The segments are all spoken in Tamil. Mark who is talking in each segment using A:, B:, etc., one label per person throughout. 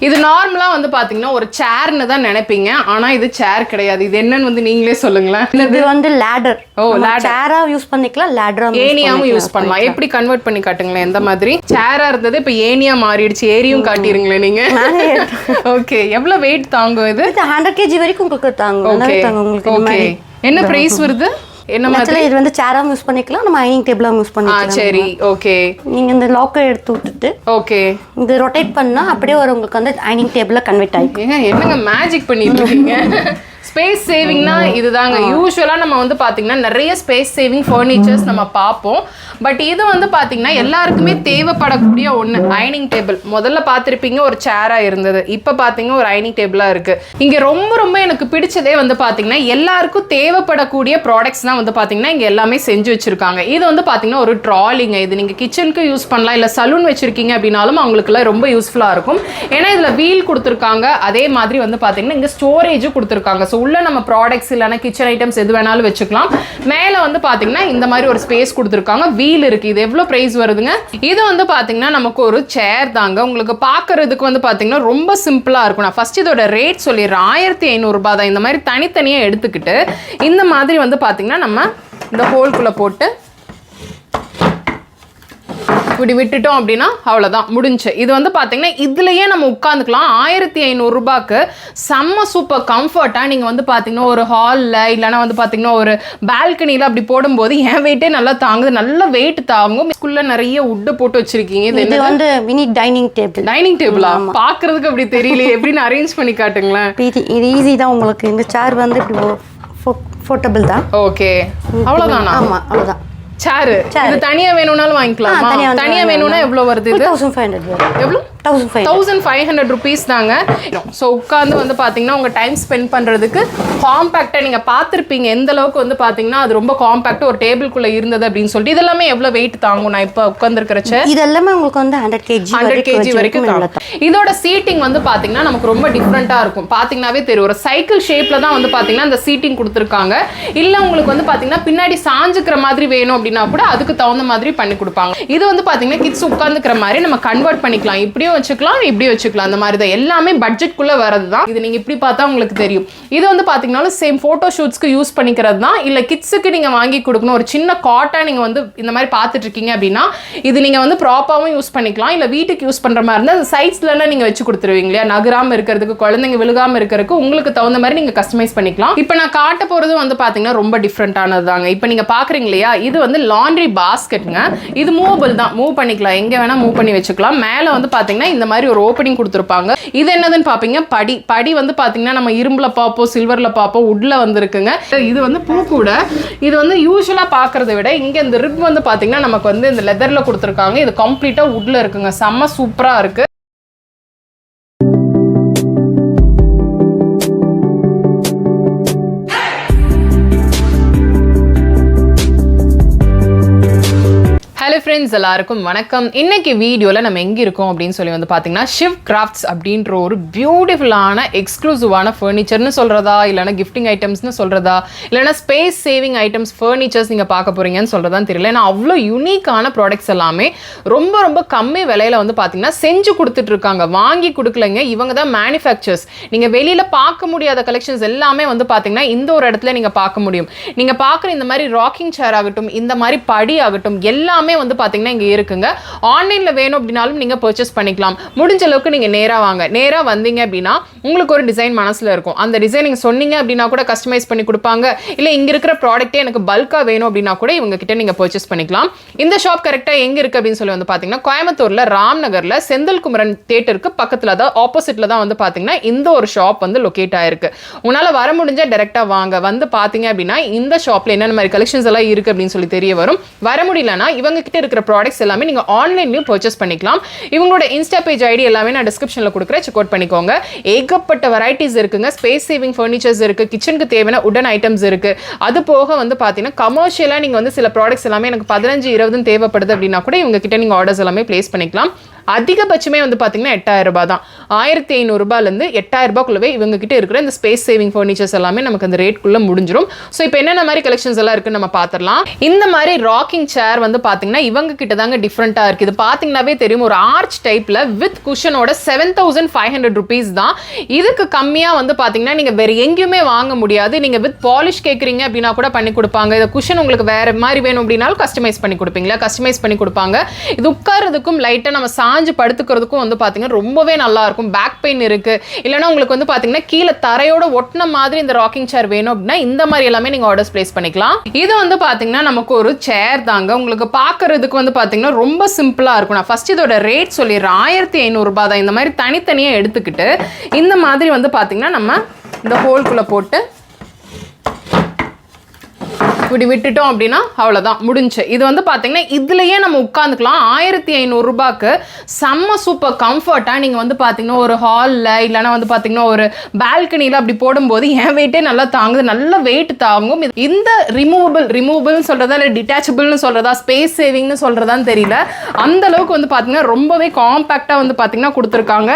A: இது நார்மலா வந்து பாத்தீங்கன்னா ஒரு சேர்னு தான் நினைப்பீங்க. ஆனா இது சேர் கிடையாது. இது என்னன்னு வந்து நீங்களே சொல்லுங்களேன்.
B: இது வந்து லேடர்
A: ஓ,
B: ஓ சேரா யூஸ் பண்ணிக்கலாம் லேடரா
A: ஏனியாவும் யூஸ் பண்ணலாம். எப்படி கன்வெர்ட் பண்ணி காட்டுங்களேன்? எந்த மாதிரி? சேரா இருந்தது இப்ப ஏனியா மாறிடுச்சு. ஏரியும் காட்டிருங்களேன் நீங்க. ஓகே எவ்வளவு வெயிட் தாங்கும் இது?
B: ஹண்ட்ரட் கேஜி வரைக்கும் உங்களுக்கு தாங்க
A: ஓகே என்ன பிரைஸ் வருது? என்ன மாதிரி?
B: இது வந்து சேராவும் யூஸ் பண்ணிக்கலாம் நம்ம ஐனிங் டேபிளாகவும் யூஸ் பண்ணிக்கலாம்.
A: சரி ஓகே.
B: நீங்க இந்த லாக்கர் எடுத்து விட்டுட்டு
A: ஓகே.
B: இது ரொட்டேட் பண்ணா அப்படியே ஒரு உங்களுக்கு வந்து ஐனிங் டேபிள்ல கன்வெர்ட் ஆகி
A: ஏங்க என்னங்க மேஜிக் பண்ணிட்டு இருக்கீங்க? ஸ்பேஸ் சேவிங்னா இதுதாங்க. யூஸ்வலாக நம்ம வந்து பார்த்தீங்கன்னா நிறைய ஸ்பேஸ் சேவிங் ஃபர்னிச்சர்ஸ் நம்ம பார்ப்போம் பட் இது வந்து பார்த்தீங்கன்னா எல்லாருக்குமே தேவைப்படக்கூடிய ஒன்று ஐனிங் டேபிள் முதல்ல பார்த்துருப்பீங்க ஒரு சேராக இருந்தது. இப்போ பார்த்தீங்க ஒரு ஐனிங் டேபிளாக இருக்குது இங்கே ரொம்ப ரொம்ப எனக்கு பிடிச்சதே வந்து பார்த்தீங்கன்னா எல்லாருக்கும் தேவைப்படக்கூடிய ப்ராடக்ட்ஸ் தான் வந்து பார்த்தீங்கன்னா இங்கே எல்லாமே செஞ்சு வச்சுருக்காங்க. இது வந்து பார்த்தீங்கன்னா ஒரு ட்ராலிங்க இது நீங்கள் கிச்சனுக்கு யூஸ் பண்ணலாம் இல்லை சலூன் வச்சுருக்கீங்க அப்படின்னாலும் அவங்களுக்குலாம் ரொம்ப யூஸ்ஃபுல்லாக இருக்கும். ஏன்னா இதில் வீல் கொடுத்துருக்காங்க. அதே மாதிரி வந்து பார்த்தீங்கன்னா இங்கே ஸ்டோரேஜும் கொடுத்துருக்காங்க. ஸோ உள்ள நம்ம ப்ராடக்ட்ஸ் இல்லைனா கிச்சன் ஐட்டம்ஸ் எது வேணாலும் வச்சுக்கலாம். மேலே வந்து பார்த்தீங்கன்னா இந்த மாதிரி ஒரு ஸ்பேஸ் கொடுத்துருக்காங்க. வீல் இருக்குது இது எவ்வளோ ப்ரைஸ் வருதுங்க? இது வந்து பார்த்தீங்கன்னா நமக்கு ஒரு சேர் தாங்க. உங்களுக்கு பார்க்கறதுக்கு வந்து பார்த்தீங்கன்னா ரொம்ப சிம்பிளாக இருக்கும். நான் ஃபர்ஸ்ட் இதோட ரேட் சொல்லிடுறேன். ஆயிரத்தி ஐநூறுரூபா தான். இந்த மாதிரி தனித்தனியாக எடுத்துக்கிட்டு இந்த மாதிரி வந்து பார்த்தீங்கன்னா நம்ம இந்த ஹோல்குள்ளே போட்டு இப்படி விட்டுட்டோம் அப்படின்னா அவ்வளோதான் முடிஞ்சு. இது வந்து பார்த்தீங்கன்னா இதுலயே நம்ம உட்காந்துக்கலாம் ஆயிரத்தி ஐநூறுரூபாக்கு செம்ம சூப்பர் கம்ஃபர்ட்டாக நீங்கள் வந்து பார்த்தீங்கன்னா ஒரு ஹாலில் இல்லைன்னா வந்து பார்த்தீங்கன்னா ஒரு பால்கனியில் அப்படி போடும்போது என் வெயிட்டே நல்லா தாங்குது. நல்ல வெயிட் தாங்கும். ஸ்கூல்ல நிறைய உட்டு போட்டு வச்சிருக்கீங்க. இது
B: இது வந்து மினி டைனிங் டேபிள்
A: டைனிங் டேபிளா பார்க்கறதுக்கு அப்படி தெரியலையே. எப்படின்னு அரேஞ்ச் பண்ணி காட்டுங்களேன்.
B: இது ஈஸி தான் உங்களுக்கு. இந்த சேர் வந்து இப்படி போர்ட்டபிள் தான்.
A: ஓகே அவ்வளோதானா
B: ஆமா அவ்வளோதான்
A: சேரு இது தனியா வேணும்னாலும் வாங்கிக்கலாமா?
B: தனியா
A: வேணும்னா எவ்வளவு வருது இது? எவ்வளவு?
B: தௌசண்ட் ஃபைவ்
A: ஹண்ட்ரட் ருபீஸ் தாங்க. ஸோ உட்காந்து வந்து பார்த்தீங்கன்னா உங்கள் டைம் ஸ்பெண்ட் பண்ணுறதுக்கு காம்பேக்டாக நீங்கள் பார்த்துருப்பீங்க எந்த அளவுக்கு வந்து பார்த்தீங்கன்னா அது ரொம்ப காம்பேக்டாக ஒரு டேபிள்குள்ளே இருந்தது அப்படின்னு சொல்லிட்டு இதெல்லாமே எவ்வளோ வெயிட் தாங்கும் நான் இப்போ உட்காந்துருக்கிறச்ச
B: இது எல்லாமே உங்களுக்கு வந்து ஹண்ட்ரட் கேஜி
A: ஹண்ட்ரட் கேஜி வரைக்கும் இதோட சீட்டிங் வந்து பார்த்தீங்கன்னா நமக்கு ரொம்ப டிஃப்ரெண்ட்டாக இருக்கும். பார்த்தீங்கன்னாவே தெரியும். ஒரு சைக்கிள் ஷேப்பில் தான் வந்து பார்த்தீங்கன்னா அந்த சீட்டிங் கொடுத்துருக்காங்க. இல்லை உங்களுக்கு வந்து பார்த்தீங்கன்னா பின்னாடி சாஞ்சுக்கிற மாதிரி வேணும் அப்படின்னா கூட அதுக்கு தகுந்த மாதிரி பண்ணி கொடுப்பாங்க. இது வந்து பார்த்தீங்கன்னா கிட்ஸ் உட்காந்துக்கிற மாதிரி நம்ம கன்வெர்ட் பண்ணிக்கலாம். இப்படியும் வச்சுக்கலாம் இப்படி வச்சுக்கலாம். அந்த மாதிரி தான் எல்லாமே பட்ஜெட்குள்ளே வரது தான் இது நீங்கள் இப்படி பார்த்தா உங்களுக்கு தெரியும். இது வந்து பார்த்தீங்கன்னா சேம் ஃபோட்டோ ஷூட்ஸ்க்கு யூஸ் பண்ணிக்கிறது தான் இல்லை கிட்ஸுக்கு நீங்கள் வாங்கி கொடுக்கணும். ஒரு சின்ன காட்டாக நீங்கள் வந்து இந்த மாதிரி பார்த்துட்டு இருக்கீங்க அப்படின்னா இது நீங்கள் வந்து ப்ராப்பராகவும் யூஸ் பண்ணிக்கலாம். இல்லை வீட்டுக்கு யூஸ் பண்ணுற மாதிரி இருந்தால் அந்த சைட்ஸ்லாம் நீங்கள் வச்சு கொடுத்துருவீங்க இல்லையா? நகராமல் இருக்கிறதுக்கு குழந்தைங்க விழுகாமல் இருக்கிறதுக்கு உங்களுக்கு தகுந்த மாதிரி நீங்கள் கஸ்டமைஸ் பண்ணிக்கலாம். இப்போ நான் காட்ட போகிறது வந்து பார்த்தீங்கன்னா ரொம்ப டிஃப்ரெண்ட்டானது தாங்க இப்போ நீங்கள் பார்க்குறீங்க இல்லையா? இது வந்து லாண்ட்ரி பாஸ்கெட்டுங்க இது மூவபிள் தான். மூவ் பண்ணிக்கலாம். எங்கே வேணால் மூவ் பண்ணி வச்சுக்கலாம். மேலே வந்து பார்த்தீங்கன்னா இந்த மாதிரி ஒரு ஓப்பனிங் கொடுத்துருப்பாங்க. இது என்னதுன்னு பார்ப்பீங்க படி படி வந்து பார்த்தீங்கன்னா நம்ம இரும்புல பார்ப்போம் சில்வரில் பார்ப்போம் உட்ல வந்துருக்குங்க. இது வந்து பூ கூட இது வந்து யூஸ்வலாக பார்க்கறத விட இங்கே இந்த ரிப் வந்து பார்த்தீங்கன்னா நமக்கு வந்து இந்த லெதரில் கொடுத்துருக்காங்க. இது கம்ப்ளீட்டாக உட்ல இருக்குங்க. செம்ம சூப்பராக இருக்கு. ஹலோ ஃப்ரெண்ட்ஸ் எல்லாருக்கும் வணக்கம். இன்னைக்கு வீடியோவில் நம்ம எங்கே இருக்கோம் அப்படின்னு சொல்லி வந்து பார்த்தீங்கன்னா ஷிவ் கிராஃப்ட்ஸ் அப்படின்ற ஒரு பியூட்டிஃபுல்லான எக்ஸ்க்ளூசிவான ஃபர்னிச்சர்னு சொல்கிறதா இல்லைனா கிஃப்டிங் ஐட்டம்ஸ்னு சொல்கிறதா இல்லைனா ஸ்பேஸ் சேவிங் ஐட்டம்ஸ் ஃபர்னிச்சர்ஸ் நீங்கள் பார்க்க போகிறீங்கன்னு சொல்கிறதான்னு தெரியல. ஏன்னா அவ்வளோ யூனிக்கான ப்ராடக்ட்ஸ் எல்லாமே ரொம்ப ரொம்ப கம்மி விலையில வந்து பார்த்தீங்கன்னா செஞ்சு கொடுத்துட்டு இருக்காங்க. வாங்கி கொடுக்கலங்க. இவங்க தான் மேனுஃபேக்சர்ஸ் நீங்கள் வெளியில் பார்க்க முடியாத கலெக்ஷன்ஸ் எல்லாமே வந்து பார்த்தீங்கன்னா இந்த ஒரு இடத்துல நீங்கள் பார்க்க முடியும். நீங்கள் பார்க்குற இந்த மாதிரி ராக்கிங் சேர் ஆகட்டும் இந்த மாதிரி படி ஆகட்டும் எல்லாமே வந்து பார்த்தீங்கன்னா இங்கே இருக்குங்க. ஆன்லைனில் வேணும் அப்படின்னாலும் நீங்கள் பர்ச்சேஸ் பண்ணிக்கலாம். முடிஞ்ச அளவுக்கு நீங்கள் நேராக வாங்க. நேராக வந்தீங்க அப்படின்னா உங்களுக்கு ஒரு டிசைன் மனசில் இருக்கும். அந்த டிசைன் நீங்கள் சொன்னீங்க அப்படின்னா கூட கஸ்டமைஸ் பண்ணி கொடுப்பாங்க. இல்லை இங்கே இருக்கிற ப்ராடக்ட்டே எனக்கு பல்காக வேணும் அப்படின்னா கூட இவங்க கிட்ட நீங்கள் பர்ச்சேஸ் பண்ணிக்கலாம். இந்த ஷாப் கரெக்டாக எங்கே இருக்குது அப்படின்னு சொல்லி வந்து பார்த்தீங்கன்னா கோயம்புத்தூரில் ராம்நகரில் செந்தில் குமரன் தேட்டருக்கு பக்கத்தில் தான் ஆப்போசிட்டில் தான் வந்து பார்த்தீங்கன்னா இந்த ஒரு ஷாப் வந்து லொக்கேட் ஆயிருக்கு. உன்னால் வர முடிஞ்சால் டேரெக்டாக வாங்க. வந்து பார்த்தீங்க அப்படின்னா இந்த ஷாப்பில் என்னென்ன மாதிரி கலெக்ஷன்ஸ் எல்லாம் இருக்குது அப்படின்னு சொல்லி தெரிய வரும். வர முடியலன்னா இவங்க கிட்ட இருக்கிற ப்ராடக்ட்ஸ் எல்லாமே நீங்கள் ஆன்லைன்லையும் பர்ச்சேஸ் பண்ணிக்கலாம். இவங்களோட இன்ஸ்டா பேஜ் ஐடி எல்லாமே நான் டிஸ்கிரிப்ஷனில் கொடுக்குறேன். செக் அவுட் பண்ணிக்கோங்க. ஏகப்பட்ட வெரைட்டிஸ் இருக்குங்க. ஸ்பேஸ் சேவிங் ஃபர்னிச்சர்ஸ் இருக்குது கிச்சனுக்கு தேவையான உடன் ஐட்டம்ஸ் இருக்குது அது போக வந்து பார்த்தீங்கன்னா கமர்ஷியலாக நீங்கள் வந்து சில ப்ராடக்ட்ஸ் எல்லாமே எனக்கு பதினஞ்சு இருபதுன்னு தேவைப்படுது அப்படின்னா கூட இவங்க கிட்ட நீங்கள் ஆர்டர்ஸ் எல்லாமே ப்ளேஸ் பண்ணிக்கலாம். அதிகபட்சமே வந்து பார்த்தீங்கன்னா எட்டாயிரம் ரூபாய் தான். ஆயிரத்தி ஐநூறுரூபாலேருந்து எட்டாயிரம் ரூபாய்க்குள்ளவே இவங்க கிட்ட இருக்கிற இந்த ஸ்பேஸ் சேவிங் ஃபர்னிச்சர்ஸ் எல்லாமே நமக்கு அந்த ரேட்குள்ளே முடிஞ்சிடும் ஸோ இப்போ என்னென்ன மாதிரி கலெக்ஷன்ஸ் எல்லாம் இருக்குன்னு நம்ம பார்த்துடலாம் இந்த மாதிரி ராக்கிங் சேர் வந்து பார்த்தீங்கன்னா இவங்க கிட்ட தாங்க டிஃப்ரெண்ட்டாக இருக்குது இது பார்த்தீங்கன்னாவே தெரியும் ஒரு ஆர்ச் டைப்பில் with குஷனோட seven thousand five hundred rupees தான். இதுக்கு கம்மியாக வந்து பார்த்தீங்கன்னா நீங்கள் வேறு எங்கேயுமே வாங்க முடியாது. நீங்கள் வித் பாலிஷ் கேட்குறீங்க அப்படின்னா கூட பண்ணி கொடுப்பாங்க. இந்த குஷன் உங்களுக்கு வேறு மாதிரி வேணும் அப்படின்னாலும் கஸ்டமைஸ் பண்ணி கொடுப்பீங்களா கஸ்டமைஸ் பண்ணி கொடுப்பாங்க. இது உட்காரதுக்கும் லைட்டாக நம்ம சாஞ்சு படுத்துக்கிறதுக்கும் வந்து பார்த்தீங்கன்னா ரொம்பவே நல்லாயிருக்கும் பேக் பெயின் இருக்குது இல்லைன்னா உங்களுக்கு வந்து பார்த்தீங்கன்னா கீழே தரையோட ஒட்டின மாதிரி இந்த ராக்கிங் சேர் வேணும் அப்படின்னா இந்த மாதிரி எல்லாமே நீங்கள் ஆர்டர்ஸ் ப்ளேஸ் பண்ணிக்கலாம். இது வந்து பார்த்தீங்கன்னா நமக்கு ஒரு சேர் தாங்க. உங்களுக்கு இதுக்கு வந்து பார்த்தீங்கன்னா ரொம்ப சிம்பிளாக இருக்கும். நான் ஃபஸ்ட் இதோட ரேட் சொல்லிடுறேன். ஆயிரத்தி ஐநூறுரூபா தான். இந்த மாதிரி தனித்தனியாக எடுத்துக்கிட்டு இந்த மாதிரி வந்து பார்த்திங்கன்னா நம்ம இந்த ஹோல்குள்ளே போட்டு இப்படி விட்டுட்டோம் அப்படின்னா அவ்வளோதான் முடிஞ்சு. இது வந்து பார்த்தீங்கன்னா இதுலயே நம்ம உட்காந்துக்கலாம் ஆயிரத்தி ஐநூறுரூபாக்கு செம்ம சூப்பர் கம்ஃபர்ட்டாக நீங்கள் வந்து பார்த்தீங்கன்னா ஒரு ஹாலில் இல்லைன்னா வந்து பார்த்தீங்கன்னா ஒரு பால்கனியில் அப்படி போடும்போது என் வெயிட்டே நல்லா தாங்குது. நல்ல வெயிட் தாங்கும். இந்த ரிமூவபிள் ரிமூவபிள்னு சொல்கிறதா இல்லை டிட்டாச்சபிள்னு சொல்கிறதா ஸ்பேஸ் சேவிங்னு சொல்கிறதான்னு தெரியல. அந்த அளவுக்கு வந்து பார்த்தீங்கன்னா ரொம்பவே காம்பேக்டாக வந்து பார்த்தீங்கன்னா கொடுத்துருக்காங்க.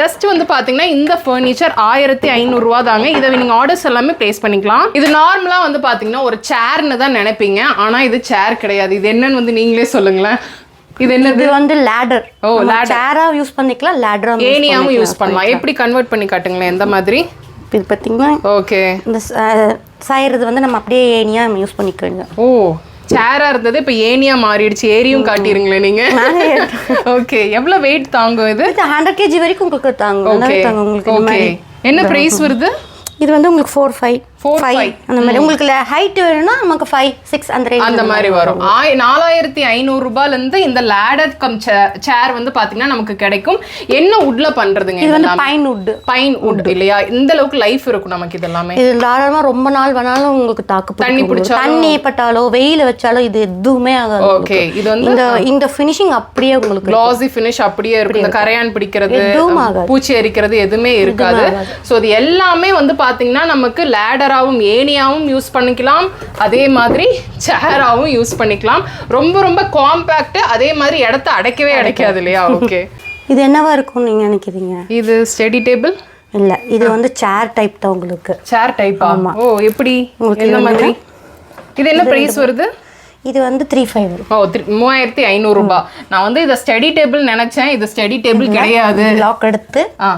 A: ஜஸ்ட் வந்து பார்த்தீங்கன்னா இந்த ஃபர்னிச்சர் ஆயிரத்தி ஐநூறுரூவா தாங்க. இதை நீங்கள் ஆர்டர்ஸ் எல்லாமே ப்ளேஸ் பண்ணிக்கலாம். இது நார்மலாக வந்து பார்த்தீங்கன்னா ஒரு சேர்னு தான் நினைப்பீங்க. ஆனால் இது சேர் கிடையாது. இது என்னன்னு வந்து நீங்களே சொல்லுங்களேன். இது என்னது?
B: வந்து லேடர்
A: ஓ.
B: சேரா யூஸ் பண்ணிக்கலாம் லேடரா
A: ஏனியாவும் யூஸ் பண்ணலாம். எப்படி கன்வெர்ட் பண்ணி காட்டுங்களேன்? எந்த மாதிரி?
B: இது பார்த்தீங்கன்னா
A: ஓகே.
B: இந்த சாயறது வந்து நம்ம அப்படியே ஏனியா யூஸ் பண்ணிக்கலாம்
A: ஓ சேரா இருந்தது இப்போ ஏனியா மாறிடுச்சு. ஏரியும் காட்டிருங்களேன் நீங்க. ஓகே. எவ்வளவு வெயிட் தாங்கும் இது?
B: ஹண்ட்ரட் கேஜி வரைக்கும் உங்களுக்கு தாங்க
A: ஓகே.
B: நல்லாவே தாங்க உங்களுக்கு
A: என்ன பிரைஸ் வருது?
B: இது வந்து உங்களுக்கு ஃபோர் ஃபைவ்
A: Four,
B: ஃபைவ். அந்த மாதிரி. உங்களுக்கு ஹைட் வேணும்னா நமக்கு ஃபைவ் சிக்ஸ் அந்த
A: அந்த மாதிரி வரும். நாலாயிரத்தி ஐநூறு இருந்து இந்த லேடர் கம் சேர் வந்து பாத்தீங்கன்னா நமக்கு கிடைக்கும். என்ன உட்ல பண்றதுங்க
B: இது வந்து பைன் வுட்
A: பைன் உட் இல்லையா? இந்த அளவுக்கு லைஃப் இருக்கும் நமக்கு இது எல்லாமே
B: இது தாராளமா ரொம்ப நாள் வேணாலும் உங்களுக்கு தாக்கு
A: தண்ணி. பிடிச்சாலும்
B: தண்ணி பட்டாலோ வெயில வச்சாலோ இது எதுவுமே ஆகாது
A: ஓகே இது வந்து
B: இந்த இந்த ஃபினிஷிங் அப்படியே உங்களுக்கு
A: கிளாசி ஃபினிஷ் அப்படியே இருக்கும். இந்த கரையான் பிடிக்கிறது. பூச்சி எரிக்கிறது எதுவுமே இருக்காது. ஸோ இது எல்லாமே வந்து பாத்தீங்கன்னா நமக்கு லேடராகவும் ஏனியாவும் யூஸ் பண்ணிக்கலாம். அதே மாதிரி சேராகவும் யூஸ் பண்ணிக்கலாம். ரொம்ப ரொம்ப காம்பேக்ட் அதே மாதிரி இடத்த அடைக்கவே அடைக்காது இல்லையா? ஓகே
B: இது என்னவா இருக்கும்னு நீங்க நினைக்கிறீங்க?
A: இது ஸ்டடி டேபிள்
B: இல்ல இது வந்து சேர் டைப் தான் உங்களுக்கு.
A: சேர் டைப்பா ஓ எப்படி?
B: உங்களுக்கு இது
A: மாதிரி? இது என்ன பிரைஸ் வருது?
B: இது வந்து த்ரீ ஃபைவ்
A: ஓ மூவாயிரத்தி ஐநூறு ரூபாய் நான் வந்து இதை ஸ்டடி டேபிள் நினைச்சேன். இது ஸ்டடி டேபிள் கிடையாது.
B: லாக் எடுத்து
A: ஆ.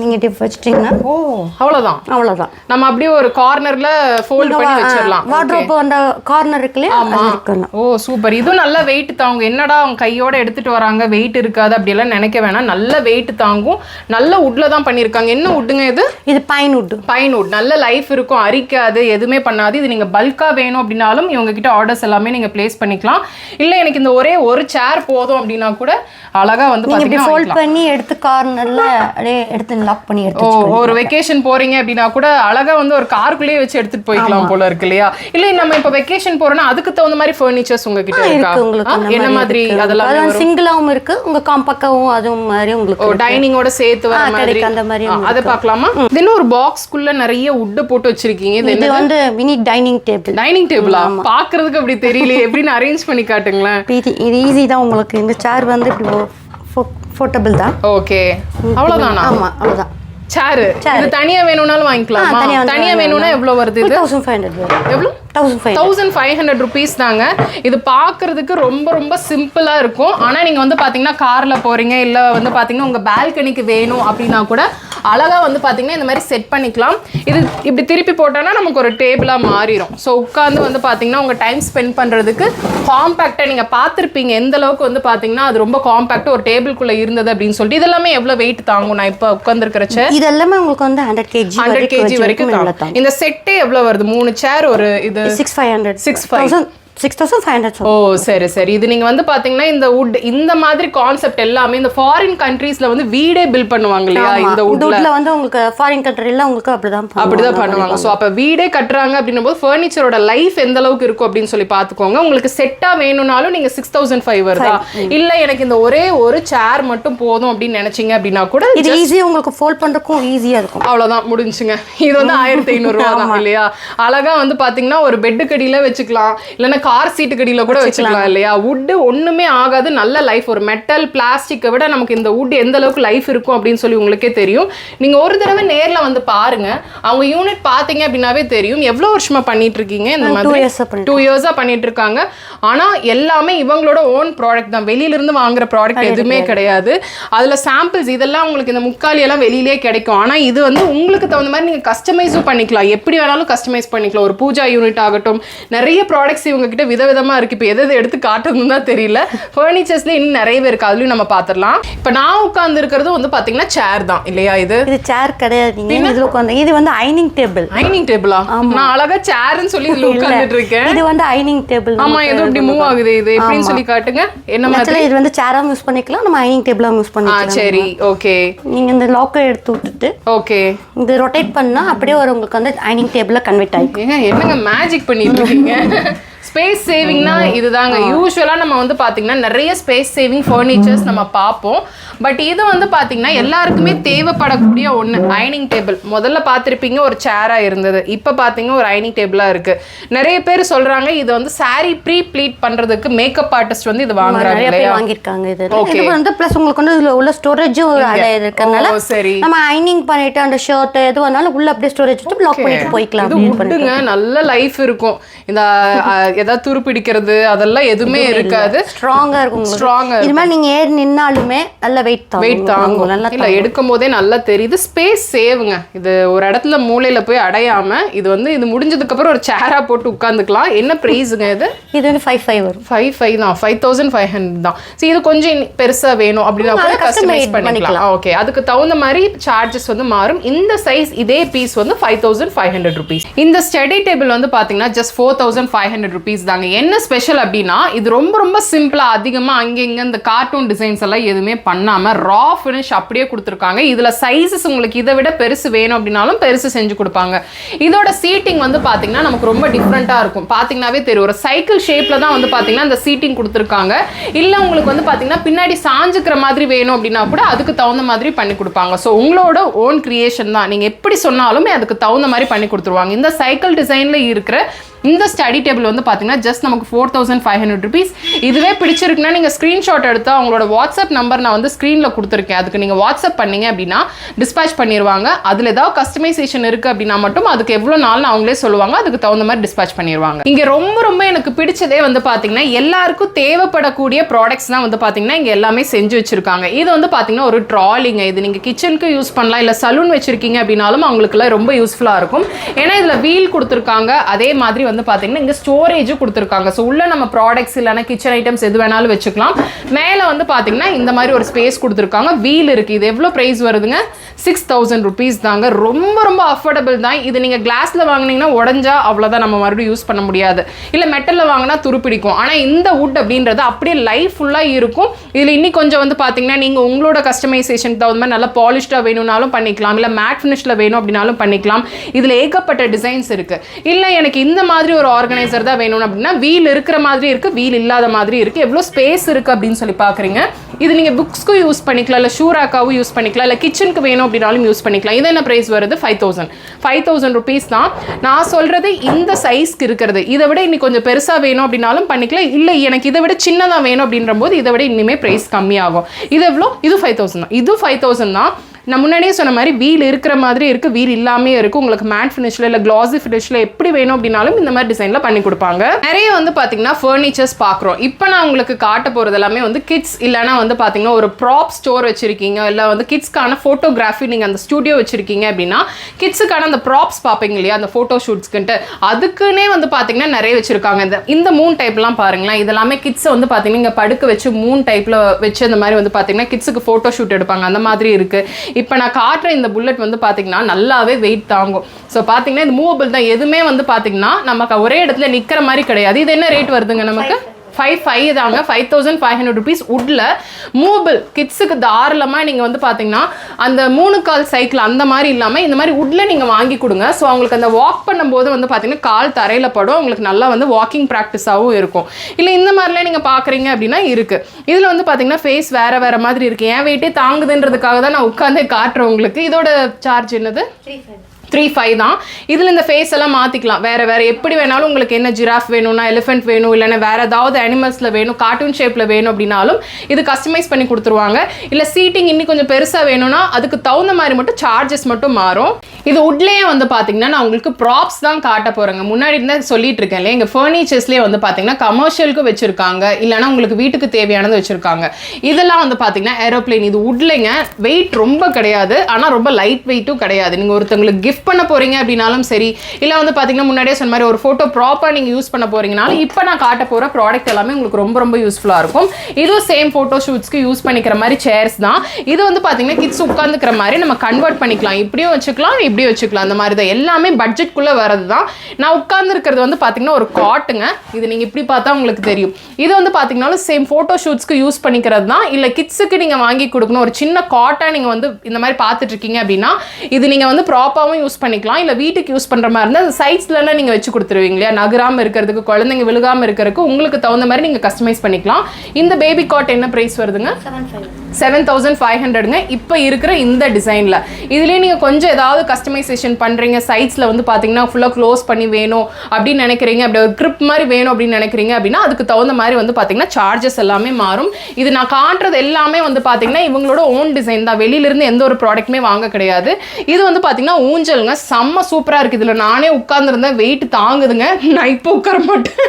B: நீங்க டிப் வச்சிட்டீங்கன்னா?
A: ஓ அவ்வளவுதான்.
B: அவ்வளவுதான்.
A: நம்ம அப்படியே ஒரு கார்னர்ல ஃபோல்ட் பண்ணி வச்சிடலாம்.
B: வார்ட்ரோப் அந்த கார்னர் இருக்கு இல்லையா அது இருக்கணும்.
A: ஓ சூப்பர் இதுவும் நல்ல வெயிட் தாங்கும். என்னடா அவங்க கையோட எடுத்துட்டு வராங்க? வெயிட் இருக்காது அப்படியெல்லாம் நினைக்க வேணாம். நல்ல வெயிட் தாங்கும். நல்ல உட்ல தான் பண்ணியிருக்காங்க. என்ன உட்டுங்க இது?
B: இது பைன் வுட்
A: பைன் உட் நல்ல லைஃப் இருக்கும். அரிக்காது எதுவுமே பண்ணாது. இது நீங்கள் பல்காக வேணும் அப்படின்னாலும் இவங்க கிட்ட ஆர்டர்ஸ் எல்லாமே நீங்கள் ப்ளேஸ் பண்ணிக்கலாம். இல்லை எனக்கு இந்த ஒரே ஒரு சேர் போதும் அப்படின்னா கூட அழகா வந்து
B: நீங்க ஃபோல்ட் பண்ணி எடுத்து கார்னர்ல அப்படியே எடுத்து லாக் பண்ணி எடுத்து.
A: ஒரு வெக்கேஷன் போறீங்க அப்படின்னா கூட அழகா வந்து ஒரு காருக்குள்ளேயே வச்சு எடுத்துட்டு போய்க்கலாம் போல இருக்கு இல்லையா? இல்ல நம்ம இப்ப வெக்கேஷன் போறோம்னா அதுக்கு தகுந்த மாதிரி ஃபர்னிச்சர்ஸ் உங்ககிட்ட இருக்கா?
B: உங்களுக்கு
A: என்ன மாதிரி. அதெல்லாம்
B: சிங்கிளாவும் இருக்கு உங்க காம்பக்காவும் அதுவும் மாதிரி உங்களுக்கு.
A: டைனிங்கோட சேர்த்து வர மாதிரி?
B: அந்த மாதிரி
A: அதை பார்க்கலாமா? என்ன ஒரு பாக்ஸ்க்குள்ள நிறைய உட்டு போட்டு வச்சிருக்கீங்க. இது
B: வந்து மினி டைனிங் டேபிள்
A: டைனிங் டேபிளா பாக்குறதுக்கு அப்படி தெரியலையே. எப்படின்னு அரேஞ்ச் பண்ணி காட்டுங்களேன்.
B: இது ஈஸி தான் உங்களுக்கு. இந்த சேர் வந்து இப்படி போர்ட்டபிள் தான்.
A: ஓகே அவ்வளவுதானா?
B: ஆமா அவ்வளவுதான்.
A: சேரு இது தனியா வேணும்னாலும் வாங்கிக்கலாமா?
B: தனியா
A: வேணும்னா எவ்வளவு வருது இது?
B: Thousand five hundred thousand five
A: hundred rupees தாங்க. இது பார்க்கறதுக்கு ரொம்ப ரொம்ப சிம்பிளாக இருக்கும். ஆனால் நீங்கள் வந்து பார்த்தீங்கன்னா காரில் போகிறீங்க இல்லை வந்து பார்த்தீங்கன்னா உங்கள் பால்கனிக்கு வேணும் அப்படின்னா கூட அழகாக வந்து பார்த்தீங்கன்னா இந்த மாதிரி செட் பண்ணிக்கலாம். இது இப்படி திருப்பி போட்டோன்னா நமக்கு ஒரு டேபிளாக மாறிடும் ஸோ உட்காந்து வந்து பார்த்தீங்கன்னா உங்கள் டைம் ஸ்பெண்ட் பண்ணுறதுக்கு காம்பேக்டாக நீங்கள் பார்த்துருப்பீங்க எந்த அளவுக்கு வந்து பார்த்தீங்கன்னா அது ரொம்ப காம்பேக்டாக ஒரு டேபிள்குள்ளே இருந்தது அப்படின்னு சொல்லிட்டு இதெல்லாமே எவ்வளோ வெயிட் தாங்கும் நான் இப்போ உட்காந்துருக்கிறச்ச
B: இது எல்லாமே உங்களுக்கு வந்து ஹண்ட்ரட் கேஜி
A: ஹண்ட்ரட் கேஜி வரைக்கும் இந்த செட்டே எவ்வளோ வருது? மூணு சேர் ஒரு இது
B: six five hundred
A: Six five.
B: Six thousand five hundred
A: ஓ சரி சரி. இது நீங்க வந்து பாத்தீங்கன்னா இந்த வுட் இந்த மாதிரி கான்செப்ட் எல்லாமே இந்த ஃபாரின் கண்ட்ரீஸ்ல வந்து வீடே பில்ட் பண்ணுவாங்க இல்லையா? இந்த வுட்ல
B: வந்து உங்களுக்கு ஃபாரின் கண்ட்ரில உங்களுக்கு அப்படிதான்.
A: அப்படிதான் பண்ணுவாங்க. ஸோ அப்போ வீடே கட்டுறாங்க அப்படின்னும் போது ஃபர்னிச்சரோட லைஃப் எந்த அளவுக்கு இருக்கும் அப்படின்னு சொல்லி பார்த்துக்கோங்க உங்களுக்கு செட்டா வேணும்னாலும் நீங்க சிக்ஸ் தௌசண்ட் ஃபைவ் வருதா? இல்ல எனக்கு இந்த ஒரே ஒரு சேர் மட்டும் போதும் அப்படின்னு நினைச்சீங்க அப்படின்னா கூட
B: இது ஈஸியா உங்களுக்கு ஃபோல்ட் பண்றதுக்கும் ஈஸியா இருக்கும்.
A: அவ்வளவுதான் முடிஞ்சுங்க. இது வந்து ஆயிரத்தி ஐநூறு ரூபா தான் இல்லையா? அழகா வந்து பாத்தீங்கன்னா ஒரு பெட்டு கடியில வச்சுக்கலாம். இல்லைன்னா கார் சீட்டு கடியில கூட வச்சுக்கலாம் இல்லையா? Wood ஒண்ணுமே ஆகாது. நல்ல லைஃப் ஒரு மெட்டல் பிளாஸ்டிக்கை விட நமக்கு இந்த wood எந்த அளவுக்கு லைஃப் இருக்கும் அப்படின்னு சொல்லி உங்களுக்கே தெரியும். நீங்க ஒரு தடவை நேர்ல வந்து பாருங்க. அவங்க யூனிட் பாத்தீங்க அப்படின்னாவே தெரியும். எவ்வளவு வருஷமா பண்ணிட்டு இருக்கீங்க இந்த மாதிரி
B: இயர்ஸாக
A: டூ இயர்ஸா பண்ணிட்டு இருக்காங்க ஆனா எல்லாமே இவங்களோட ஓன் ப்ராடக்ட் தான். வெளியில இருந்து வாங்குற ப்ராடக்ட் எதுவுமே கிடையாது. அதுல சாம்பிள்ஸ் இதெல்லாம் உங்களுக்கு இந்த முக்காலி எல்லாம் வெளியிலே கிடைக்கும். ஆனா இது வந்து உங்களுக்கு தகுந்த மாதிரி நீங்க கஸ்டமைஸும் பண்ணிக்கலாம். எப்படி வேணாலும் கஸ்டமைஸ் பண்ணிக்கலாம். ஒரு பூஜா யூனிட் ஆகட்டும் நிறைய ப்ராடக்ட்ஸ் இவங்க கிட்ட விதவிதமா இருக்கு. இப்போ எதை எடுத்து காட்டுறதுன்னு தான் தெரியல. ஃபர்னிச்சர்ஸ்ல இன்னும் நிறையவே இருக்கு. அதுலயும் நம்ம பார்த்துடலாம் இப்போ நான் உட்கார்ந்து இருக்கிறது வந்து பாத்தீங்கன்னா சேர் தான். இல்லையா இது?
B: இது சேர் இதுல உட்காந்து இது வந்து ஐனிங் டேபிள்
A: டைனிங் டேபிளா நான் அழகா சேர்னு சொல்லி இதுல உட்கார்ந்துட்டு இருக்கேன்.
B: இது வந்து ஐனிங் டேபிள்
A: ஆமா ஏதோ இப்படி மூவ் ஆகுது. இது எப்படின்னு சொல்லி காட்டுங்க. என்ன மாதிரி?
B: இது வந்து சேராகவும் யூஸ் பண்ணிக்கலாம். நம்ம ஐனிங் டேபிளாகவும் யூஸ் பண்ணிக்கலாம்
A: சரி. ஓகே.
B: நீங்க இந்த லாக்கர் எடுத்து விட்டுட்டு
A: ஓகே.
B: இது ரொட்டேட் பண்ணா அப்படியே ஒரு உங்களுக்கு வந்து ஐனிங் டேபிளில் கன்வெர்ட் ஆகிக்கும்
A: என்னங்க மேஜிக் பண்ணிட்டு இருக்கீங்க? ஸ்பேஸ் சேவிங்னா இதுதாங்க. யூஸ்வலாக நம்ம வந்து பார்த்தீங்கன்னா நிறைய ஸ்பேஸ் சேவிங் ஃபர்னிச்சர்ஸ் நம்ம பார்ப்போம் பட் இது வந்து பார்த்தீங்கன்னா எல்லாருக்குமே தேவைப்படக்கூடிய ஒன்று ஐனிங் டேபிள் முதல்ல பார்த்துருப்பீங்க ஒரு சேராக இருந்தது. இப்போ பார்த்தீங்க ஒரு ஐனிங் டேபிளாக இருக்கு. நிறைய பேர் சொல்றாங்க இது வந்து saree ப்ரீ ப்ளீட் பண்றதுக்கு மேக்கப் ஆர்டிஸ்ட் வந்து இது வாங்குறாங்க
B: வாங்கியிருக்காங்க இது. இது வந்து ப்ளஸ் உங்களுக்கு வந்து இதுல உள்ள ஸ்டோரேஜும்
A: ஓ, சரி.
B: நம்ம ஐனிங் பண்ணிட்டு அந்த ஷர்ட் எது வேணாலும் உள்ள அப்படியே ஸ்டோரேஜ் வச்சு லாக் பண்ணிட்டு போய்க்கலாம்
A: உட்டுங்க நல்ல லைஃப் இருக்கும். இந்த ஏதாவது துரு பிடிக்கிறது அதெல்லாம் எதுவுமே இருக்காது.
B: ஸ்ட்ராங்கா இருக்கும் உங்களுக்கு.
A: ஸ்ட்ராங்கா
B: இது மாதிரி நீங்க ஏறி நின்னாலுமே நல்ல வெயிட்
A: வெயிட் தாங்கும். இல்ல எடுக்கும் போதே நல்லா தெரியுது. ஸ்பேஸ் சேவுங்க. இது ஒரு இடத்துல மூலையில போய் அடையாம இது வந்து இது முடிஞ்சதுக்கு அப்புறம் ஒரு சேரா போட்டு உட்காந்துக்கலாம். என்ன பிரைஸுங்க இது?
B: இது வந்து ஃபைவ் ஃபைவ் வரும்.
A: ஃபைவ் ஃபைவ் தான். ஃபைவ் தௌசண்ட் ஃபைவ் ஹண்ட்ரட் தான். சரி இது கொஞ்சம் இன்னி- பெருசா வேணும் அப்படின்னா கூட கஸ்டமைஸ் பண்ணிக்கலாம். ஓகே அதுக்கு தகுந்த மாதிரி சார்ஜஸ் வந்து மாறும். இந்த சைஸ் இதே பீஸ் வந்து five thousand five hundred rupees இந்த ஸ்டடி டேபிள் வந்து பாத்தீங்கன்னா just four thousand five hundred rupees தாங்க. என்ன ஸ்பெஷல் அப்படின்னா இது ரொம்ப ரொம்ப சிம்பிளா அதிகமா அங்க இங்க இந்த கார்ட்டூன் டிசைன்ஸ் எல்லாம் எதுவுமே பண்ணாமல் ரா ஃபினிஷ் அப்படியே கொடுத்துருக்காங்க. இதில் சைஸஸ் உங்களுக்கு இதை விட பெருசு வேணும் அப்படின்னாலும் பெருசு செஞ்சு கொடுப்பாங்க. இதோட சீட்டிங் வந்து பார்த்தீங்கன்னா நமக்கு ரொம்ப டிஃப்ரெண்ட்டாக இருக்கும். பார்த்தீங்கன்னாவே தெரியும். ஒரு சைக்கிள் ஷேப்பில் தான் வந்து பார்த்தீங்கன்னா அந்த சீட்டிங் கொடுத்துருக்காங்க. இல்லை உங்களுக்கு வந்து பார்த்தீங்கன்னா பின்னாடி சாஞ்சுக்கிற மாதிரி வேணும் அப்படின்னா கூட அதுக்கு தகுந்த மாதிரி பண்ணி கொடுப்பாங்க. ஸோ உங்களோட ஓன் கிரியேஷன் தான். நீங்கள் எப்படி சொன்னாலுமே அதுக்கு தகுந்த மாதிரி பண்ணி கொடுத்துருவாங்க. இந்த சைக்கிள் டிசைனில் இருக்கிற இந்த ஸ்டடி டேபிள் வந்து பார்த்தீங்கன்னா ஜஸ்ட் நமக்கு four thousand five hundred rupees இதுவே பிடிச்சிருக்குன்னா நீங்கள் ஸ்க்ரீன்ஷாட் எடுத்து அவங்களோட வாட்ஸ்அப் நம்பர் நான் வந்து ஸ்க்ரீனில் கொடுத்துருக்கேன். அதுக்கு நீங்கள் வாட்ஸ்அப் பண்ணீங்க அப்படின்னா டிஸ்பேச் பண்ணிடுவாங்க அதில் ஏதாவது கஸ்டமைசேஷன் இருக்குது அப்படின்னா மட்டும் அதுக்கு எவ்வளோ நாள்னு அவங்களே சொல்லுவாங்க. அதுக்கு தகுந்த மாதிரி டிஸ்பேச் பண்ணிடுவாங்க இங்கே ரொம்ப ரொம்ப எனக்கு பிடிச்சதே வந்து பார்த்தீங்கன்னா எல்லாருக்கும் தேவைப்படக்கூடிய ப்ராடக்ட்ஸ் தான் வந்து பார்த்தீங்கன்னா இங்கே எல்லாமே செஞ்சு வச்சுருக்காங்க. இது வந்து பார்த்தீங்கன்னா ஒரு ட்ராலிங்க இது நீங்கள் கிச்சனுக்கு யூஸ் பண்ணலாம். இல்லை சலூன் வச்சுருக்கீங்க அப்படின்னாலும் அவங்களுக்குலாம் ரொம்ப யூஸ்ஃபுல்லாக இருக்கும். ஏன்னா இதில் வீல் கொடுத்துருக்காங்க. அதே மாதிரி வந்து பார்த்தீங்கன்னா இங்கே ஸ்டோரேஜும் கொடுத்துருக்காங்க. ஸோ உள்ள நம்ம ப்ராடக்ட்ஸ் இல்லைனா கிச்சன் ஐட்டம்ஸ் எது வேணாலும் வச்சுக்கலாம். மேலே வந்து பார்த்தீங்கன்னா இந்த மாதிரி ஒரு ஸ்பேஸ் கொடுத்துருக்காங்க. வீல் இருக்குது இது எவ்வளோ ப்ரைஸ் வருதுங்க? சிக்ஸ் தௌசண்ட் ருபீஸ் தாங்க. ரொம்ப ரொம்ப அஃபோர்டபுள் தான். இது நீங்கள் கிளாஸில் வாங்குனீங்கன்னா உடஞ்சா அவ்வளோதான் நம்ம மறுபடியும் யூஸ் பண்ண முடியாது. இல்லை மெட்டலில் வாங்கினா துருப்பிடிக்கும் ஆனால் இந்த வுட் அப்படின்றது அப்படியே லைஃப் ஃபுல்லாக இருக்கும். இதில் இன்னி கொஞ்சம் வந்து பார்த்தீங்கன்னா நீங்கள் உங்களோட கஸ்டமைசேஷன் தகுந்த மாதிரி நல்லா பாலிஷ்டாக வேணும்னாலும் பண்ணிக்கலாம். இல்லை மேட் ஃபினிஷில் வேணும் அப்படின்னாலும் பண்ணிக்கலாம். இதில் ஏகப்பட்ட டிசைன்ஸ் இருக்குது இல்லை எனக்கு இந்த மாதிரி ஒரு ஆர்கனைசர் தான் வேணும் அப்படின்னா வீல் இருக்கிற மாதிரி இருக்குது வீல் இல்லாத மாதிரி இருக்குது எவ்வளோ ஸ்பேஸ் இருக்குது அப்படின்னு சொல்லி பார்க்குறீங்க. இது நீங்கள் புக்ஸ்க்கும் யூஸ் பண்ணிக்கலாம் இல்லை ஷூராக்காவும் யூஸ் பண்ணிக்கலாம் இல்லை கிச்சனுக்கு வேணும் அப்படின்னாலும் யூஸ் பண்ணிக்கலாம். இது என்ன ப்ரைஸ் வருது? Five thousand five thousand rupees தான். நான் சொல்கிறது இந்த சைஸ்க்கு இருக்கிறது. இதை விட இன்னைக்கு கொஞ்சம் பெருசாக வேணும் அப்படின்னாலும் பண்ணிக்கலாம். இல்லை எனக்கு இதை விட சின்னதாக வேணும் அப்படின்ற போது இதை விட இனிமே ப்ரைஸ் கம்மியாகும். இது எவ்வளோ? இது ஃபைவ் தௌசண்ட் தான். இது ஃபைவ் தௌசண்ட் தான். நான் முன்னாடியே சொன்ன மாதிரி வீல் இருக்கிற மாதிரி இருக்கு வீல் இல்லாமே இருக்கும் உங்களுக்கு மேட் ஃபினிஷில் இல்லை க்ளாஸி ஃபினிஷில் எப்படி வேணும் அப்படின்னாலும் இந்த மாதிரி டிசைனில் பண்ணி கொடுப்பாங்க. நிறைய வந்து பார்த்தீங்கன்னா ஃபர்னிச்சர்ஸ் பார்க்குறோம் இப்போ நான் உங்களுக்கு காட்ட போகிறது எல்லாமே வந்து கிட்ஸ் இல்லைன்னா வந்து பார்த்தீங்கன்னா ஒரு ப்ராப் ஸ்டோர் வச்சிருக்கீங்க இல்லை வந்து கிட்ஸ்க்கான ஃபோட்டோகிராஃபி நீங்கள் அந்த ஸ்டுடியோ வச்சிருக்கீங்க அப்படின்னா கிட்ஸுக்கான அந்த ப்ராப்ஸ் பார்ப்பீங்க இல்லையா அந்த ஃபோட்டோ ஷூட்ஸ்க்குன்ட்டு அதுக்குன்னே வந்து பார்த்தீங்கன்னா நிறைய வச்சிருக்காங்க. இந்த இந்த மூணு டைப்லாம் பாருங்களேன். இதெல்லாமே கிட்ஸை வந்து பார்த்தீங்கன்னா இங்கே படுக்க வச்சு மூணு டைப்பில் வச்சு அந்த மாதிரி வந்து பார்த்தீங்கன்னா கிட்ஸுக்கு ஃபோட்டோ ஷூட் எடுப்பாங்க. அந்த மாதிரி இருக்குது இப்போ நான் காட்டுற இந்த புல்லட் வந்து பார்த்தீங்கன்னா நல்லாவே வெயிட் தாங்கும். ஸோ பார்த்தீங்கன்னா இது மூவபிள் தான். எதுவுமே வந்து பார்த்தீங்கன்னா நமக்கு ஒரே இடத்துல நிற்கிற மாதிரி கிடையாது. இது என்ன ரேட் வருதுங்க நமக்கு? ஃபைவ் ஃபைவ் தாங்க. Five thousand five hundred rupees உட்ல மூபிள் கிட்ஸுக்கு தாராளமாக நீங்கள் வந்து பார்த்தீங்கன்னா அந்த மூணு கால் சைக்கிள் அந்த மாதிரி இல்லாமல் இந்த மாதிரி உட்ல நீங்கள் வாங்கி கொடுங்க. ஸோ அவங்களுக்கு அந்த வாக் பண்ணும்போது வந்து பார்த்தீங்கன்னா கால் தரையில் படும். உங்களுக்கு நல்லா வந்து வாக்கிங் ப்ராக்டிஸாகவும் இருக்கும். இல்லை இந்த மாதிரிலாம் நீங்கள் பார்க்குறீங்க அப்படின்னா இருக்குது இதில் வந்து பார்த்தீங்கன்னா ஃபேஸ் வேறு வேறு மாதிரி இருக்குது என் வெயிட்டே தாங்குதுன்றதுக்காக தான் நான் உட்காந்தே காட்டுறேன் உங்களுக்கு. இதோட சார்ஜ் என்னது? த்ரீ ஃபைவ் தான். இதில் இந்த ஃபேஸ் எல்லாம் மாற்றிக்கலாம் வேறு வேறு எப்படி வேணாலும் உங்களுக்கு என்ன ஜிராஃப் வேணும்னா எலிஃபென்ட் வேணும் இல்லைன்னா வேறு ஏதாவது அனிமல்ஸில் வேணும் கார்ட்டூன் ஷேப்பில் வேணும் அப்படின்னாலும் இது கஸ்டமைஸ் பண்ணி கொடுத்துருவாங்க. இல்லை சீட்டிங் இன்னி கொஞ்சம் பெருசாக வேணும்னா அதுக்கு தகுந்த மாதிரி மட்டும் சார்ஜஸ் மட்டும் மாறும். இது உட்லேயே வந்து பார்த்தீங்கன்னா நான் உங்களுக்கு ப்ராப்ஸ் தான் காட்ட போகிறேங்க முன்னாடி இருந்தால் சொல்லிட்டு இருக்கேன் இல்லையா? எங்கள் ஃபர்னிச்சர்ஸ்லேயே வந்து பார்த்தீங்கன்னா கமர்ஷியலுக்கு வச்சுருக்காங்க. இல்லைனா உங்களுக்கு வீட்டுக்கு தேவையானது வச்சுருக்காங்க. இதெல்லாம் வந்து பார்த்தீங்கன்னா ஏரோப்ளேன் இது உட்லைங்க வெயிட் ரொம்ப கிடையாது. ஆனால் ரொம்ப லைட் வெயிட்டும் கிடையாது. நீங்கள் ஒருத்தவங்களுக்கு கிஃப்ட் பண்ண போகிறீங்க அப்படின்னாலும் சரி இல்லை வந்து பார்த்தீங்கன்னா முன்னாடியே சொன்ன மாதிரி ஒரு ஃபோட்டோ ப்ராப்பராக நீங்கள் யூஸ் பண்ண போகிறீங்கனாலும் இப்போ நான் காட்ட போகிற ப்ராடக்ட் எல்லாமே உங்களுக்கு ரொம்ப ரொம்ப யூஸ்ஃபுல்லாக இருக்கும். இதுவும் சேம் ஃபோட்டோ ஷூட்ஸ்க்கு யூஸ் பண்ணிக்கிற மாதிரி சேர்ஸ் தான். இது வந்து பார்த்தீங்கன்னா கிட்ஸ் உட்காந்துக்கிற மாதிரி நம்ம கன்வெர்ட் பண்ணிக்கலாம். இப்படியும் வச்சுக்கலாம் இப்படியும் வச்சுக்கலாம். அந்த மாதிரி தான். எல்லாமே பட்ஜெட்குள்ளே வரது தான். நான் உட்காந்துருக்கிறது வந்து பார்த்தீங்கன்னா ஒரு காட்டுங்க இது நீங்கள் இப்படி பார்த்தா உங்களுக்கு தெரியும். இது வந்து பார்த்தீங்கன்னாலும் சேம் ஃபோட்டோ ஷூட்ஸ்க்கு யூஸ் பண்ணிக்கிறது தான். இல்லை கிட்ஸுக்கு நீங்கள் வாங்கி கொடுக்கணும். ஒரு சின்ன காட்டாக நீங்கள் வந்து இந்த மாதிரி பார்த்துட்டு இருக்கீங்க அப்படின்னா இது நீங்கள் வந்து ப்ராப்பராகவும் யூஸ் பண்ணிக்கலாம். இல்லை வீட்டுக்கு யூஸ் பண்ணுற மாதிரி இருந்தால் அந்த சைட்ஸ்லலாம் நீங்கள் வச்சு கொடுத்துருவீங்க இல்லையா? நகராமல் இருக்கிறதுக்கு குழந்தைங்க விழுகாமல் இருக்கிறதுக்கு உங்களுக்கு தகுந்த மாதிரி நீங்கள் கஸ்டமைஸ் பண்ணிக்கலாம். இந்த பேபி காட் என்ன ப்ரைஸ் வருதுங்க?
B: Seven five
A: seven thousand five ஹண்ட்ரடுங்க இப்போ இருக்கிற இந்த டிசைனில் இதுலேயே நீங்கள் கொஞ்சம் ஏதாவது கஸ்டமைசேஷன் பண்ணுறீங்க சைட்ஸில் வந்து பார்த்தீங்கன்னா ஃபுல்லாக க்ளோஸ் பண்ணி வேணும் அப்படின்னு நினைக்கிறீங்க அப்படி ஒரு க்ரிப் மாதிரி வேணும் அப்படின்னு நினைக்கிறீங்க அப்படின்னா அதுக்கு தகுந்த மாதிரி வந்து பார்த்தீங்கன்னா சார்ஜஸ் எல்லாமே மாறும். இது நான் காட்டுறது எல்லாமே வந்து பார்த்தீங்கன்னா இவங்களோட ஓன் டிசைன் தான். வெளியிலேருந்து எந்த ஒரு ப்ராடக்ட்டுமே வாங்க கிடையாது. இது வந்து பார்த்தீங்கன்னா ஊஞ்சலுங்க. செம்ம சூப்பராக இருக்குது இதில் நானே உட்காந்துருந்தேன் வெயிட் தாங்குதுங்க. நான் இப்போ உட்கார மாட்டேன்.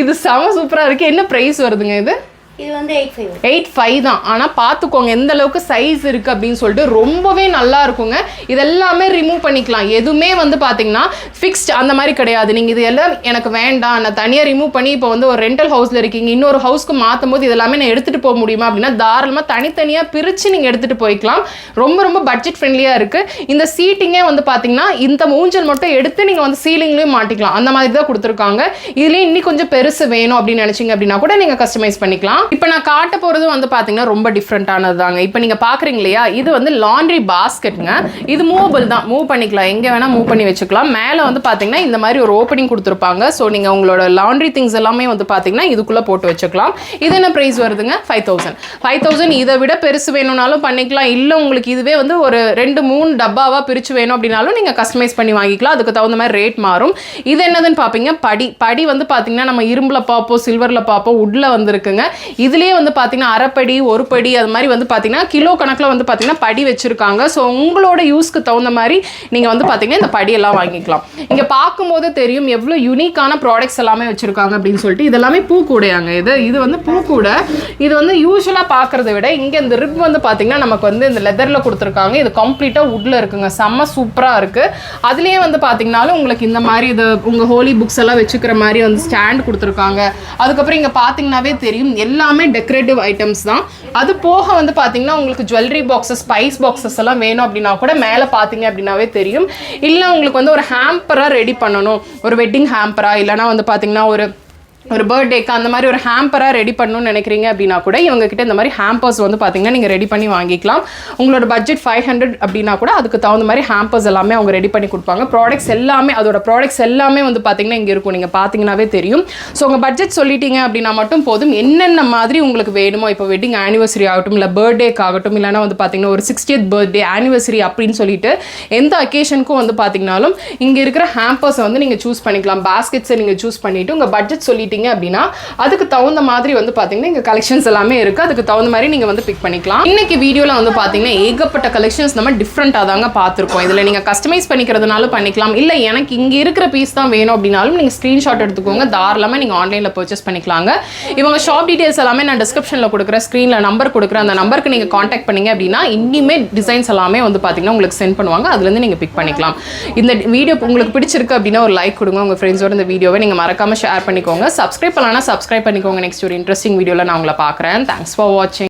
A: இது செம்ம சூப்பராக இருக்குது என்ன ப்ரைஸ் வருதுங்க இது?
B: இது வந்து எயிட் ஃபைவ்
A: எயிட் ஃபைவ் தான். ஆனால் பார்த்துக்கோங்க எந்த அளவுக்கு சைஸ் இருக்குது அப்படின்னு சொல்லிட்டு ரொம்பவே நல்லா இருக்குங்க. இதெல்லாமே ரிமூவ் பண்ணிக்கலாம். எதுவுமே வந்து பார்த்தீங்கன்னா ஃபிக்ஸ்ட் அந்த மாதிரி கிடையாது. நீங்கள் இது எல்லாம் எனக்கு வேண்டாம். நான் தனியாக ரிமூவ் பண்ணி இப்போ வந்து ஒரு ரெண்டல் ஹவுஸில் இருக்கீங்க. இன்னொரு ஹவுஸ்க்கு மாற்றும் போது இதெல்லாமே நான் எடுத்துகிட்டு போக முடியுமா அப்படின்னா தாராளமாக தனித்தனியாக பிரித்து நீங்கள் எடுத்துகிட்டு போய்க்கலாம். ரொம்ப ரொம்ப பட்ஜெட் ஃப்ரெண்ட்லியாக இருக்குது இந்த சீட்டிங்கே வந்து பார்த்தீங்கன்னா இந்த ஊஞ்சல் மட்டும் எடுத்து நீங்கள் வந்து சீலிங்லேயும் மாட்டிக்கலாம். அந்த மாதிரி தான் கொடுத்துருக்காங்க. இதுலேயும் இன்னி கொஞ்சம் பெருசு வேணும் அப்படின்னு நினச்சிங்க அப்படின்னா கூட நீங்கள் கஸ்டமைஸ் பண்ணிக்கலாம். இப்போ நான் காட்ட போகிறதும் வந்து பார்த்தீங்கன்னா ரொம்ப டிஃப்ரெண்ட்டானது தாங்க இப்போ நீங்கள் பார்க்குறீங்க இல்லையா? இது வந்து லாண்ட்ரி பாஸ்கெட்டுங்க இது மூவபிள் தான். மூவ் பண்ணிக்கலாம். எங்கே வேணால் மூவ் பண்ணி வச்சுக்கலாம். மேலே வந்து பார்த்தீங்கன்னா இந்த மாதிரி ஒரு ஓப்பனிங் கொடுத்துருப்பாங்க. ஸோ நீங்கள் உங்களோட லாண்ட்ரி திங்ஸ் எல்லாமே வந்து பார்த்தீங்கன்னா இதுக்குள்ளே போட்டு வச்சுக்கலாம். இது என்ன ப்ரைஸ் வருதுங்க? ஃபைவ் தௌசண்ட் ஃபைவ் தௌசண்ட் இதை விட பெருசு வேணும்னாலும் பண்ணிக்கலாம். இல்லை உங்களுக்கு இதுவே வந்து ஒரு ரெண்டு மூணு டப்பாவாக பிரித்து வேணும் அப்படின்னாலும் நீங்கள் கஸ்டமைஸ் பண்ணி வாங்கிக்கலாம். அதுக்கு தகுந்த மாதிரி ரேட் மாறும். இது என்னதுன்னு பார்ப்பீங்க படி. படி வந்து பார்த்தீங்கன்னா நம்ம இரும்பில் பார்ப்போம் சில்வரில் பார்ப்போம் உட்டில் வந்துருக்குங்க. இதுலேயே வந்து பார்த்தீங்கன்னா அரைப்படி ஒரு படி அது மாதிரி வந்து பார்த்தீங்கன்னா கிலோ கணக்கில் வந்து பார்த்தீங்கன்னா படி வச்சுருக்காங்க. ஸோ உங்களோட யூஸ்க்கு தகுந்த மாதிரி நீங்கள் வந்து பார்த்தீங்கன்னா இந்த படியெல்லாம் வாங்கிக்கலாம். இங்கே பார்க்கும்போது தெரியும் எவ்வளோ யூனிக்கான ப்ராடக்ட்ஸ் எல்லாமே வச்சுருக்காங்க அப்படின்னு சொல்லிட்டு இதெல்லாமே பூக்கூடையாங்க இது இது வந்து பூக்கூடை இது வந்து யூஸ்வலாக பார்க்குறத விட இங்கே இந்த ரிப் வந்து பார்த்தீங்கன்னா நமக்கு வந்து இந்த லெதரில் கொடுத்துருக்காங்க. இது கம்ப்ளீட்டாக உட்டில் இருக்குங்க. செம்ம சூப்பராக இருக்குது அதுலேயே வந்து பார்த்தீங்கனாலும் உங்களுக்கு இந்த மாதிரி இது உங்கள் ஹோலி புக்ஸ் எல்லாம் வச்சுக்கிற மாதிரி வந்து ஸ்டாண்ட் கொடுத்துருக்காங்க. அதுக்கப்புறம் இங்கே பார்த்தீங்கன்னாவே தெரியும் எல்லா எல்லாமே டெக்கரேட்டிவ் ஐட்டம்ஸ் தான். அது போக வந்து பார்த்தீங்கன்னா உங்களுக்கு ஜுவல்லரி பாக்ஸஸ் ஸ்பைஸ் பாக்ஸஸ் எல்லாம் வேணும் அப்படின்னா கூட மேலே பார்த்தீங்க அப்படின்னாவே தெரியும். இல்லை உங்களுக்கு வந்து ஒரு ஹேம்பராக ரெடி பண்ணணும். ஒரு வெட்டிங் ஹேம்பராக இல்லைனா வந்து பார்த்தீங்கன்னா ஒரு ஒரு பர்த்டேக்கு அந்த மாதிரி ஒரு ஹேம்பராக ரெடி பண்ணணும்னு நினைக்கிறீங்க அப்படின்னா கூட இவங்ககிட்ட இந்த மாதிரி ஹேம்பர்ஸ் வந்து பார்த்தீங்கன்னா நீங்கள் ரெடி பண்ணி வாங்கிக்கலாம். உங்களோட பட்ஜெட் ஃபைவ் ஹண்ட்ரட் அப்படின்னா கூட அதுக்கு தகுந்த மாதிரி ஹேம்பர்ஸ் எல்லாமே அவங்க ரெடி பண்ணி கொடுப்பாங்க. ப்ராடக்ட்ஸ் எல்லாமே அதோட ப்ராடக்ட்ஸ் எல்லாமே வந்து பார்த்தீங்கன்னா இங்கே இருக்கும். நீங்கள் பார்த்தீங்கன்னாவே தெரியும். ஸோ உங்கள் பட்ஜெட் சொல்லிட்டீங்க அப்படின்னா மட்டும் போதும். என்னென்ன மாதிரி உங்களுக்கு வேணுமோ இப்போ வெட்டிங் ஆனிவர்சரி ஆகட்டும் இல்லை பர்த்டேக்கு ஆகட்டும் இல்லைனா வந்து பார்த்தீங்கன்னா ஒரு சிக்ஸ்டியத் பர்த்டே ஆனிவர்சரி அப்படின்னு சொல்லிட்டு எந்த அக்கேஷனுக்கும் வந்து பார்த்தீங்கனாலும் இங்கே இருக்கிற ஹேம்பர்ஸை வந்து நீங்கள் சூஸ் பண்ணிக்கலாம். பாஸ்கெட்ஸை நீங்கள் சூஸ் பண்ணிவிட்டு உங்கள் பட்ஜெட் சொல்லிட்டு எடுத்துக்கிட்டீங்க அப்படின்னா அதுக்கு தகுந்த மாதிரி வந்து பார்த்தீங்கன்னா இங்கே கலெக்ஷன்ஸ் எல்லாமே இருக்குது அதுக்கு தகுந்த மாதிரி நீங்கள் வந்து பிக் பண்ணிக்கலாம். இன்னைக்கு வீடியோவில் வந்து பார்த்தீங்கன்னா ஏகப்பட்ட கலெக்ஷன்ஸ் நம்ம டிஃப்ரெண்ட்டாக தாங்க பார்த்துருக்கோம் இதில் நீங்கள் கஸ்டமைஸ் பண்ணிக்கிறதுனாலும் பண்ணிக்கலாம். இல்லை எனக்கு இங்கே இருக்கிற பீஸ் தான் வேணும் அப்படின்னாலும் நீங்கள் ஸ்க்ரீன்ஷாட் எடுத்துக்கோங்க. தாராளமாக நீங்கள் ஆன்லைனில் பர்ச்சேஸ் பண்ணிக்கலாங்க. இவங்க ஷாப் டீட்டெயில்ஸ் எல்லாமே நான் டிஸ்கிரிப்ஷனில் கொடுக்குற ஸ்க்ரீனில் நம்பர் கொடுக்குற அந்த நம்பருக்கு நீங்கள் காண்டாக்ட் பண்ணீங்க அப்படின்னா இன்னுமே டிசைன்ஸ் எல்லாமே வந்து பார்த்தீங்கன்னா உங்களுக்கு சென்ட் பண்ணுவாங்க. அதுலேருந்து நீங்கள் பிக் பண்ணிக்கலாம். இந்த வீடியோ உங்களுக்கு பிடிச்சிருக்கு அப்படின்னா ஒரு லைக் கொடுங்க. உங்கள் ஃப்ரெண்ட்ஸோட இந்த வீடியோவை நீங்கள் மறக்காமல் ஷேர் பண்ணிக்கோங்க. சப்ஸ்கிரைப் பண்ணலாம் சப்ஸ்கிரைப் பண்ணிக்கோங்க. நெக்ஸ்ட் ஒரு இன்ட்ரெஸ்டிங் வீடியோவில் நான் உங்களை பார்க்குறேன். தேங்க்ஸ் ஃபார் வாட்சிங்